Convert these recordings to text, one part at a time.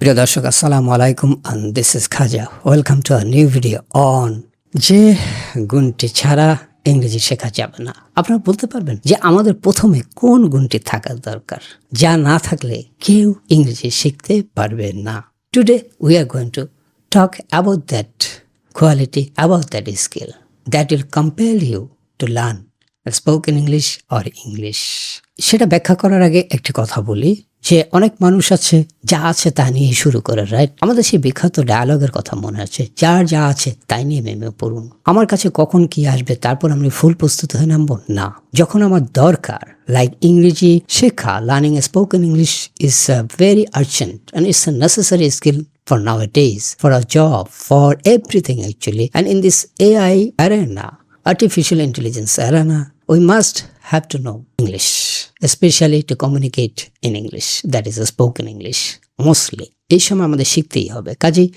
প্রিয় দর্শক, আসসালামু আলাইকুম, and this is Khaja welcome to a new video on যে গুণটি ছাড়া ইংরেজি শেখা যাবে না। আপনারা বলতে পারবেন যে আমাদের প্রথমে কোন গুণটি থাকা দরকার, যা না থাকলে কেউ ইংরেজি শিখতে পারবে না। Today we are going to talk about that quality about that skill that will compare you to learn spoken English or English সেটা ব্যাখ্যা করার আগে একটি কথা বলি। যে অনেক মানুষ আছে যা আছে তা নিয়ে শুরু করে রাইট আমাদের সেই বিখ্যাত ডায়ালগের কথা মনে আছে যার যা আছে তাই নিয়ে মেমে পড়ুন। আমার কাছে কখন কি আসবে তারপর আমি ফুল প্রস্তুত হয়ে নামবো? না। যখন আমার দরকার লাইক ইংরেজি শেখা learning spoken English is very urgent and it's a necessary skill for nowadays, for a job, for everything actually. And in this AI arena, artificial intelligence arena, we must have to know English, especially to communicate in English, that is a spoken English, mostly. এই সময় আমাদের শিখতেই হবে। কাজেই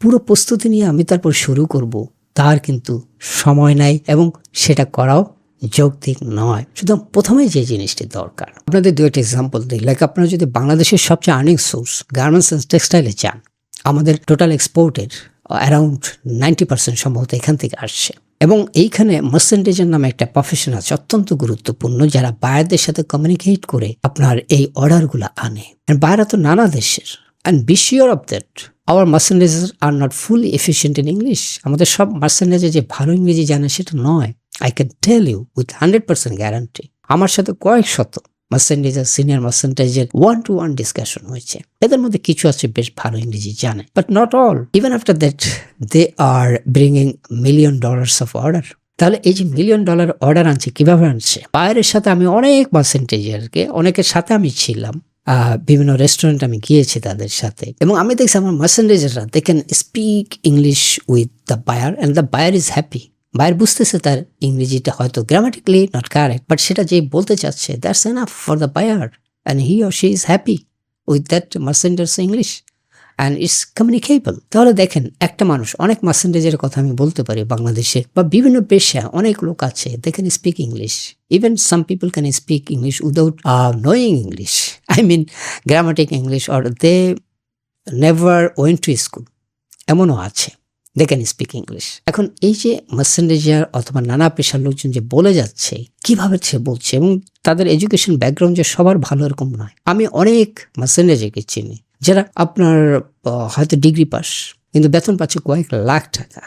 পুরো প্রস্তুতি নিয়ে আমি তারপর শুরু করব তার কিন্তু সময় নাই এবং সেটা করাও যৌক্তিক নয়। শুধু প্রথমেই যে জিনিসটি দরকার আপনাদের দু একটা এক্সাম্পল দিই। লাইক আপনারা যদি বাংলাদেশের সবচেয়ে আর্নিং সোর্স গার্মেন্টস অ্যান্ড টেক্সটাইলে যান আমাদের টোটাল এক্সপোর্টের অ্যারাউন্ড নাইনটি পার্সেন্ট সম্ভবত এখান থেকে আসছে। এবং এইখানে মার্সেন্টেজের নামে একটা প্রফেশন আছে, অত্যন্ত গুরুত্বপূর্ণ, যারা বায়ারদের সাথে কমিউনিকেট করে আপনার এই অর্ডারগুলো আনে। বায়রা তো নানা দেশের। And be sure of that our merchandisers are not fully efficient in English আমাদের সব মার্সেন্টেজে যে ভালো ইংরেজি জানে সেটা নয়। I can tell you with hundred percent guarantee আমার সাথে কয়েক শত মার্সেন্টেজের সিনিয়র মার্সেন্টেজের ওয়ান টু ওয়ান ডিসকাশন হয়েছে। এদের মধ্যে কিছু আছে বেশ ভালো ইংরেজি জানে but not all even after that they are bringing million dollars of order তাহলে এই যে মিলিয়ন ডলার অর্ডার আনছে, কীভাবে আনছে? বাইরের সাথে আমি অনেক পার্সেন্টেজেরকে অনেকের সাথে আমি ছিলাম বিভিন্ন রেস্টুরেন্ট আমি গিয়েছি তাদের সাথে। এবং আমি দেখছি আমার মার্সেন্টেজেরা they can speak English with the buyer and the buyer is happy buyer বুঝতেছে তার ইংরেজিটা হয়তো গ্রামাটিক্যালি নট কারেক্ট বাট সেটা যে বলতে চাচ্ছে that's enough for the buyer and he or she is happy with that merchandiser English and it's communicable তাহলে দেখেন, একটা মানুষ, অনেক মার্সেন্টেজের কথা আমি বলতে পারি বাংলাদেশে, বা বিভিন্ন পেশা অনেক লোক আছে they can speak English even some people can speak English without knowing English I mean grammatic English or they never went to school এমনও আছে। দে ক্যান স্পিক ইংলিশ এখন এই যে মার্সেন্টেজার অথবা নানা পেশার লোকজন যে বলে যাচ্ছে, কীভাবে সে বলছে এবং তাদের এডুকেশন ব্যাকগ্রাউন্ড যে সবার ভালো এরকম নয়। আমি অনেক মার্সেন্টেজারকে চিনি, যারা আপনার হয়তো ডিগ্রি পাস কিন্তু বেতন পাচ্ছে কয়েক লাখ টাকা।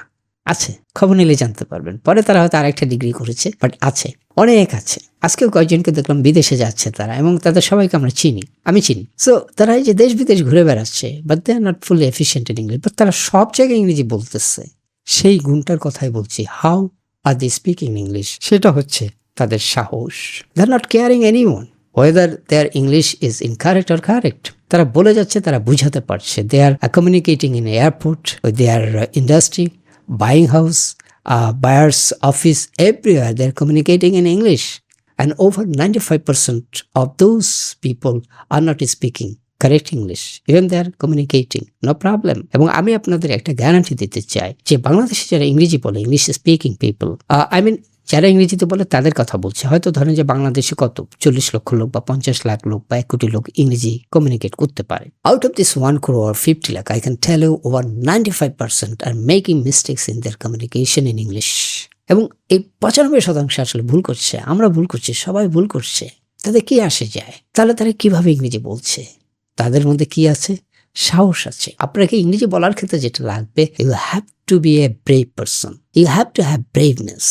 আছে, খবর নিলে জানতে পারবেন। পরে তারা হয়তো আরেকটা ডিগ্রি করেছে বাট আছে। অনেক আছে। আজকেও কয়েকজনকে দেখলাম বিদেশে যাচ্ছে তারা এবং তাদের সবাইকে আমরা চিনি আমি চিনি। সো তারা এই যে দেশ বিদেশ ঘুরে বেড়াচ্ছে but they are not fully efficient in English but তারা সব জায়গায় ইংরেজি বলতেছে। সেই গুণটার কথাই বলছি how are the speaking English সেটা হচ্ছে তাদের সাহস। They are not caring anyone whether their English is incorrect or correct তারা বলে যাচ্ছে তারা বুঝাতে পারছে। They are communicating in airport they are industry buying house, uh, buyer's office, everywhere they're communicating in English. And over 95% of those people are not speaking correct English. Even they are communicating, no problem. এবং আমি আপনাদের একটা guarantee দিতে চাই যে বাংলাদেশে যারা ইংরেজি বলে English speaking people I mean যারা ইংরেজিতে বলে তাদের কথা বলছে। হয়তো ধরেন যে বাংলাদেশে কত? চল্লিশ লক্ষ লোক বা পঞ্চাশ লাখ লোক বা এক কোটি লোক ইংরেজি কমিউনিকেট করতে পারে। Out of this one crore fifty lakh I can tell you over ninety five percent are making mistakes in their communication in English এবং এই পঁচানব্বই শতাংশ আসলে ভুল করছে। আমরা ভুল করছি, সবাই ভুল করছে। তাদের কি আসে যায়? তাহলে তারা কীভাবে ইংরেজি বলছে? তাদের মধ্যে কি আছে? সাহস আছে। আপনাকে ইংরেজি বলার ক্ষেত্রে যেটা লাগবে you have to be a brave person you have to have braveness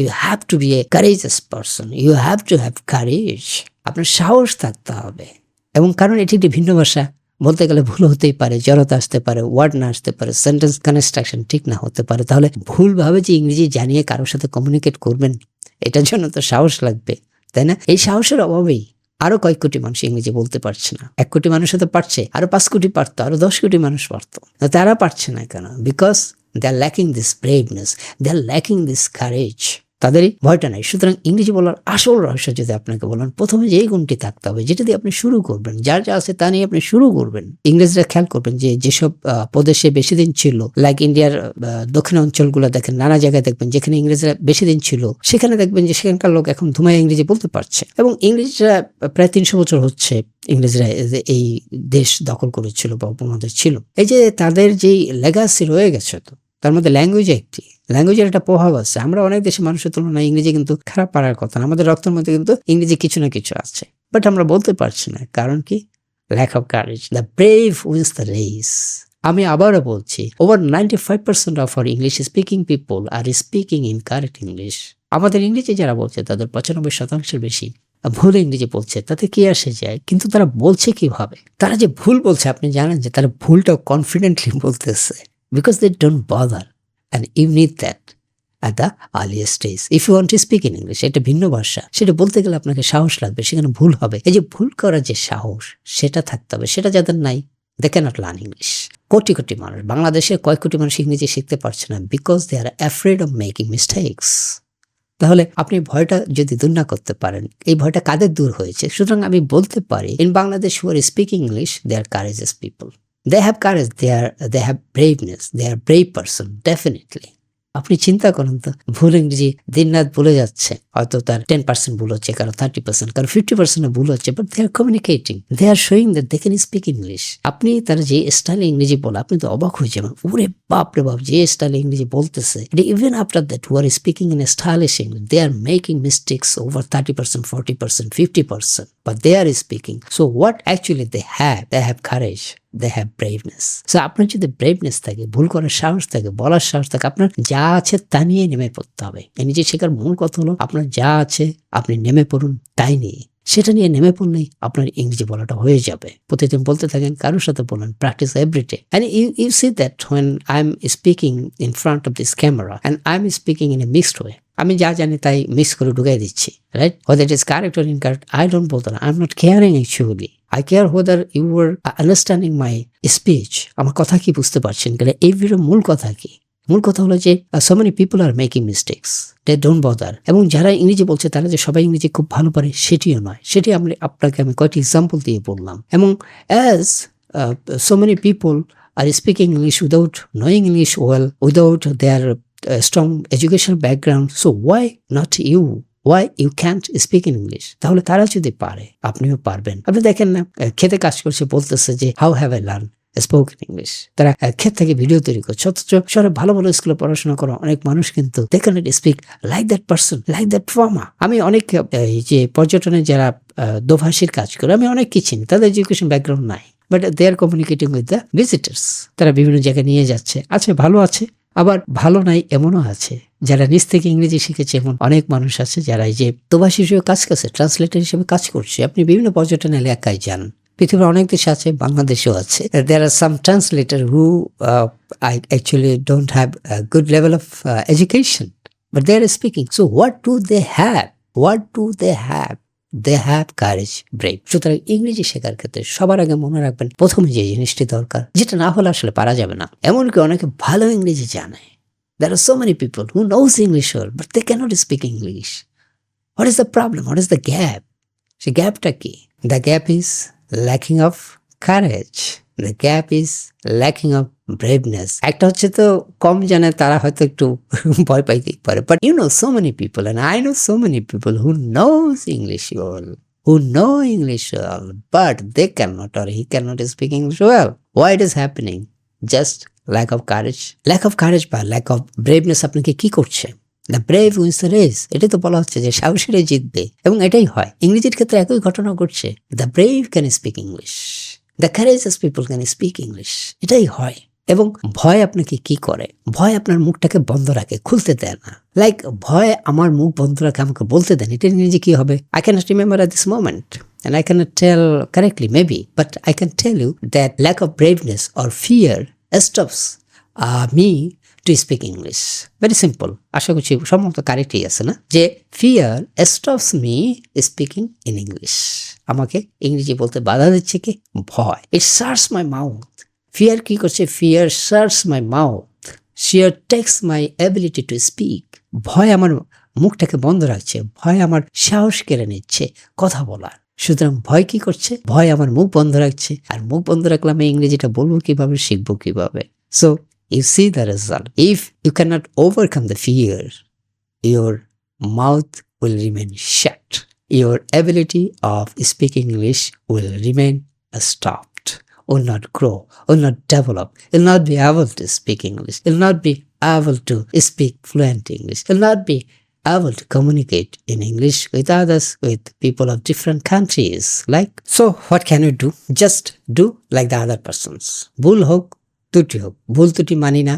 you have to be a courageous person you have to have courage আপনার সাহস থাকতে হবে। এবং কারণ এটি একটি ভিন্ন ভাষা। বলতে গেলে ভুল হতেই পারে, জড়তা আসতে পারে ওয়ার্ড না আসতে পারে সেন্টেন্স কনস্ট্রাকশন ঠিক না হতে পারে। তাহলে ভুলভাবে যে ইংরেজি জানিয়ে কারোর সাথে কমিউনিকেট করবেন, এটার জন্য তো সাহস লাগবে, তাই না? এই সাহসের অভাবেই আরও কয়েক কোটি মানুষ ইংরেজি বলতে পারছে না। এক কোটি মানুষ হতে পারছে, আরও পাঁচ কোটি পারতো, আরও দশ কোটি মানুষ পারতো। তারা পারছে না কেন? Because they are lacking this braveness they are lacking this courage তাদেরই ভয়টা নাই। সুতরাং ইংরেজি বলার আসল রহস্য যদি আপনাকে বলেন, প্রথমে যেই গুণটি থাকতে হবে, যেটা দিয়ে আপনি শুরু করবেন, যার যা আছে তা নিয়ে আপনি শুরু করবেন। ইংরেজরা খেয়াল করবেন যে যেসব প্রদেশে বেশি দিন ছিল, লাইক ইন্ডিয়ার দক্ষিণ অঞ্চলগুলো দেখেন, নানা জায়গায় দেখবেন যেখানে ইংরেজরা বেশি দিন ছিল, সেখানে দেখবেন যে সেখানকার লোক এখন ধুমায় ইংরেজি বলতে পারছে। এবং ইংরেজরা প্রায় তিনশো বছর হচ্ছে ইংরেজরা এই দেশ দখল করেছিল বা উপমহাদেশ ছিল। এই যে তাদের যেই লেগাসি রয়ে গেছে তো, তার মধ্যে ল্যাঙ্গুয়েজ একটি। ল্যাঙ্গুয়েজের একটা প্রভাব আছে। আমরা অনেক দেশে মানুষের তুলনায় ইংরেজি কিন্তু খারাপ পারার কথা না। আমাদের রক্তের মধ্যে কিন্তু ইংরেজি কিছু না কিছু আছে। বাট আমরা বলতে পারছি না। কারণ কি? Lack of courage the brave wins the race আমি আবারও বলছি over ninety five percent of our English speaking people are speaking in correct English আমাদের ইংরেজি যারা বলছে, তাদের পঁচানব্বই শতাংশের বেশি ভুল ইংরেজি বলছে। তাতে কি আসে যায়? কিন্তু তারা বলছে কীভাবে? তারা যে ভুল বলছে, আপনি জানেন যে তারা ভুলটাও কনফিডেন্টলি বলতেছে। Because they don't bother and you need that at the earliest stage if you want to speak in English এটা ভিন্ন ভাষা। সেটা বলতে গেলে আপনাকে সাহস লাগবে, সেখানে ভুল হবে। এই যে ভুল করার যে সাহস, সেটা থাকতে হবে। সেটা যাদের নাই they can't learn English crore crore মানুষ বাংলাদেশের কয়েক কোটি মানুষ ইংরেজি শিখতে পারছে না because they are afraid of making mistakes তাহলে আপনি ভয়টা যদি দূর না করতে পারেন, এই ভয়টা কাদের দূর হয়েছে? সুতরাং আমি বলতে পারি in Bangladesh who are speaking English they are courageous people they have courage they are they have braveness they are brave person definitely আপনি চিন্তা করুন তো, ভুল ইংরেজি দিন রাত ভুলে যাচ্ছে, হয়তো তার টেন পার্সেন্ট ভুল হচ্ছে, কারও থার্টি পার্সেন্ট কারও ফিফটি পার্সেন্ট ভুল হচ্ছে but they are communicating they are showing that they can speak English আপনি তার যে স্টাইলে ইংরেজি বলে, আপনি তো অবাক হয়ে যাবেন, ওরে বাপ রে বাপ, যে স্টাইলে ইংরেজি বলতেছে even after that who are speaking in stylish English they are making mistakes over thirty percent forty percent fifty percent but they are speaking so what actually they have they have courage they have braveness so আপনার যদি ব্রেভনেস থাকে, ভুল করার সাহস থাকে, বলার সাহস থাকে, আপনার যা আছে তা নিয়ে নেমে পড়তে হবে। নিজে শেখার মূল কথা হলো, আপনার যা আছে আপনি নেমে পড়ুন তাই নিয়ে। সেটা নিয়ে নেমে পড়লেই আপনার ইংরেজি বলাটা হয়ে যাবে। প্রতিদিন বলতে থাকেন, কারোর সাথে বলেন practice everyday and you you see that when I am speaking in front of this camera and I am speaking in a mixed way আমি যা জানি তাই মিস করে ঢুকাই দিচ্ছি right whether it is correct or incorrect I don't বলতে না I am not caring actually I care whether you are understanding my speech আমার কথা কি বুঝতে পারছেন গেলে এই মূল কথা কি? মূল কথা হলো যে so many people are making mistakes they don't bother এবং যারা ইংরেজি বলছে, তারা যে সবাই ইংরেজি খুব ভালো পারে, সেটিও নয়। সেটি আমি আপনাকে আমি কয়েকটি এক্সাম্পল দিয়ে বললাম। এবং as so many people are speaking English without knowing English well without their strong educational background so why not you why you can't speak in English তাহলে তারা যদি পারে, আপনিও পারবেন। আপনি দেখেন না খেতে কাজ করছে, বলতেছে যে how have I learn spoken English তারা ক্ষেত থেকে ভিডিও তৈরি করছে, অথচ শহরে ভালো ভালো স্কুলে পড়াশোনা করা অনেক মানুষ কিন্তু they can speak like that person like that farmer আমি অনেক যে পর্যটনে যারা দোভাষীর কাজ করে, আমি অনেক কি চিনি, তাদের এডুকেশন ব্যাকগ্রাউন্ড নাই। But they are communicating with the visitors তারা বিভিন্ন জায়গায় নিয়ে যাচ্ছে। আছে, ভালো আছে আবার ভালো নাই এমনও আছে। যারা নিজ থেকে ইংরেজি শিখেছে, এমন অনেক মানুষ আছে যারা এই যে প্রবাসী হিসেবে কাজ করছে ট্রান্সলেটার হিসেবে কাজ করছে। আপনি বিভিন্ন পর্যটন এলাকায় যান, পৃথিবীর অনেক দেশে আছে, বাংলাদেশেও আছে। There are some translator who I actually don't have good level of education but they are speaking so what do they have what do they have they have courage break সুতরাং ইংরেজি শেখার ক্ষেত্রে সবার আগে মনে রাখবেন প্রথমে যে জিনিসটি দরকার যেটা না হলে আসলে পারা যাবে না। এমনকি অনেকে ভালো ইংরেজি জানে। There are so many people who knows English well, but they cannot speak English What is the problem What is the gap? সে গ্যাপটা কি? The gap is lacking of courage the gap is lacking of braveness একটা হচ্ছে তো কম জানে তারা হয়তো একটু ভয় পাইতেই পারে। But you know so many people and I know so many people who knows English well who know English well, but they cannot or he cannot speak English well. Why it is happening? Just lack of courage. Lack of courage বা lack of braveness আপনাকে কি করছে? The brave wins the race এটাই তো বলা হচ্ছে যে সাহসীরাই জিতবে। এবং এটাই হয়। ইংরেজির ক্ষেত্রে একই ঘটনা ঘটছে। The brave can speak English the courageous people can speak English এটাই হয়। এবং ভয় আপনাকে কি করে? ভয় আপনার মুখটাকে বন্ধ রাখে খুলতে দেয় না। লাইক ভয় আমার মুখ বন্ধ রাখে আমাকে বলতে দেন এটা ইংরেজি কি হবে? I can remember this moment and I cannot tell correctly maybe but I can tell you that lack of braveness or fear stops uh, me to speak English. Very simple. আশা করছি সম্ভবত কারেক্টই আছে না? যে fear stops me speaking in English আমাকে ইংরেজি বলতে বাধা দিচ্ছে কি? ভয়। It shuts my mouth fear কি করছে? Fear shuts my mouth fear takes my ability to speak ভয় আমার মুখটাকে বন্ধ রাখছে। ভয় আমার সাহস কেড়ে নিচ্ছে কথা বলার। সুতরাং ভয় কি করছে? ভয় আমার মুখ বন্ধ রাখছে। আর মুখ বন্ধ রাখলে আমি ইংরেজিটা বলব কীভাবে, শিখব কীভাবে? So you see the result if you cannot overcome the fear your mouth will remain shut. Your ability of speaking English will remain stopped, will not grow, will not develop, will not be able to speak English, will not be able to speak fluent English, will not be able to communicate in English with others, with people of different countries. Like, so what can you do? Just do like the other persons. ভুল হোক ত্রুটি হোক ভুল ত্রুটি মানি না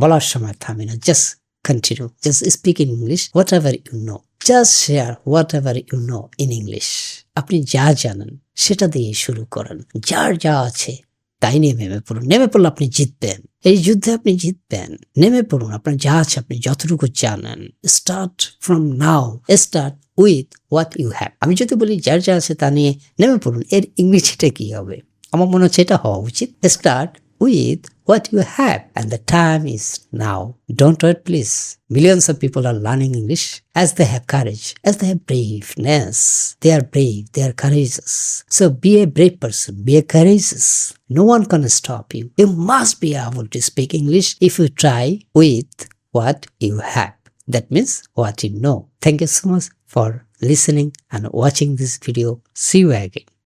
বলার সময় থামি না just continue. Just speak in English, whatever you know. Just share whatever you know in English. আপনি যা জানেন, সেটা দিয়ে শুরু করেন। যার যা আছে, তাই নিয়ে নেমে পড়ুন। নেমে পড়লে আপনি জিতবেন। এই যুদ্ধে আপনি জিতবেন। নেমে পড়ুন। আপনার যা আছে, আপনি যতটুকু জানেন। Start from now start with what you have আমি যদি বলি, যার যা আছে তা নিয়ে নেমে পড়ুন, এর ইংরেজিটা কি হবে? আমার মনে হচ্ছে এটা হওয়া উচিত। Start with what you have. And the time is now. Don't wait please. Millions of people are learning english as they have courage as they have braveness. They are brave. They are courageous. So be a brave person. Be a courageous. No one can stop you. You must be able to speak english if you try with what you have. That means what you know. Thank you so much for listening and watching this video. See you again